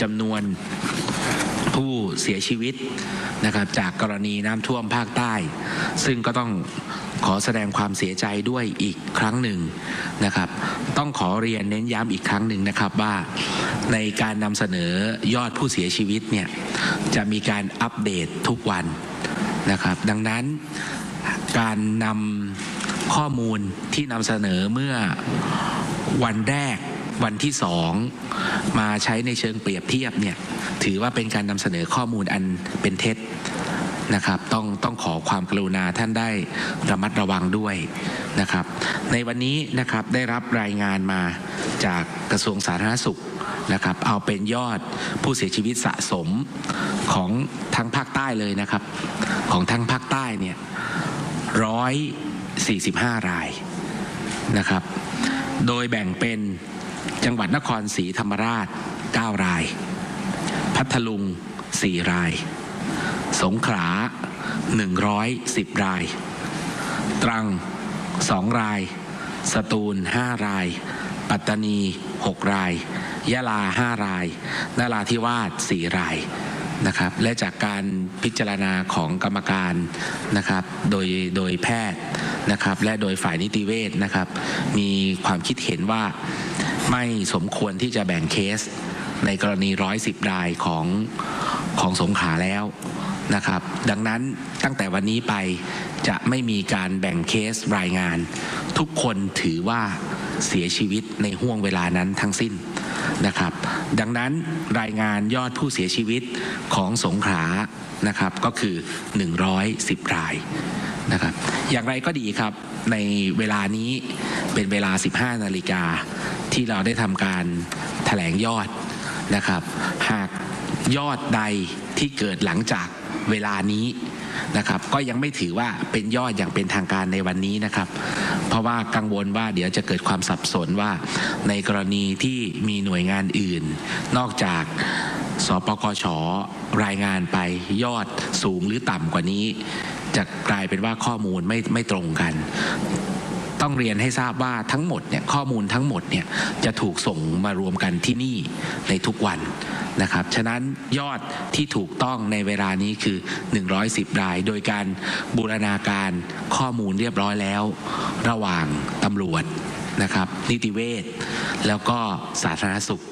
จำนวนผู้เสียชีวิตนะครับจากกรณีน้ำท่วมภาคใต้ ซึ่งก็ต้องขอแสดงความเสียใจด้วยอีกครั้งหนึ่งนะครับ ต้องขอเรียนเน้นย้ำอีกครั้งหนึ่งนะครับว่าในการนำเสนอยอดผู้เสียชีวิตเนี่ยจะมีการอัปเดตทุกวันนะครับ ดังนั้นการนำข้อมูลที่นำเสนอเมื่อวันแรกวันที่สอง มาใช้ในเชิงเปรียบเทียบเนี่ยถือว่าเป็นการนำเสนอข้อมูลอันเป็นเท็จนะครับต้องต้องขอความกรุณาท่านได้ระมัดระวังด้วยนะครับ ในวันนี้นะครับได้รับรายงานมาจากกระทรวงสาธารณสุขนะครับเอาเป็นยอดผู้เสียชีวิตสะสมของทั้งภาคใต้เลยนะครับ ของทั้งภาคใต้เนี่ยร้อยสี่สิบห้ารายนะครับ โดยแบ่งเป็น จังหวัดนครศรีธรรมราช 9 ราย พัทลุง 4 ราย สงขลา 110 ราย ตรัง 2 ราย สตูล 5 ราย ปัตตานี 6 ราย ยะลา 5 ราย นาราธิวาส 4 ราย นะครับและจากการพิจารณาของกรรมการนะครับโดยโดยแพทย์นะครับและโดยฝ่ายนิติเวชนะครับมีความคิดเห็นว่าไม่สมควรที่จะแบ่งเคสในกรณี 110 รายของของสงขาแล้วนะครับดังนั้นตั้งแต่วันนี้ไปจะไม่มีการแบ่งเคสรายงาน ทุกคนถือว่าเสียชีวิตในห่วงเวลานั้นทั้งสิ้น นะครับ ดังนั้นรายงานยอดผู้เสียชีวิตของสงขลานะครับก็คือ 110 รายนะครับ อย่างไรก็ดีครับในเวลานี้เป็นเวลา 15 นาฬิกาที่เราได้ทำการแถลงยอดนะครับ หากยอดใดที่เกิดหลังจากเวลานี้ นะครับ ก็ยังไม่ถือว่าเป็นยอดอย่างเป็นทางการในวันนี้นะครับ เพราะว่ากังวลว่าเดี๋ยวจะเกิดความสับสนว่าในกรณีที่มีหน่วยงานอื่น นอกจากสปกชรายงานไปยอดสูงหรือต่ำกว่านี้ จะกลายเป็นว่าข้อมูลไม่ไม่ตรงกัน ต้องเรียนให้ทราบว่าทั้งหมดเนี่ยข้อมูลทั้งหมดเนี่ยจะถูกส่งมารวมกันที่นี่ในทุกวันนะครับ ฉะนั้นยอดที่ถูกต้องในเวลานี้คือ 110 ราย โดยการบูรณาการข้อมูลเรียบร้อยแล้ว ระหว่างตำรวจนะครับ นิติเวชแล้วก็สาธารณสุข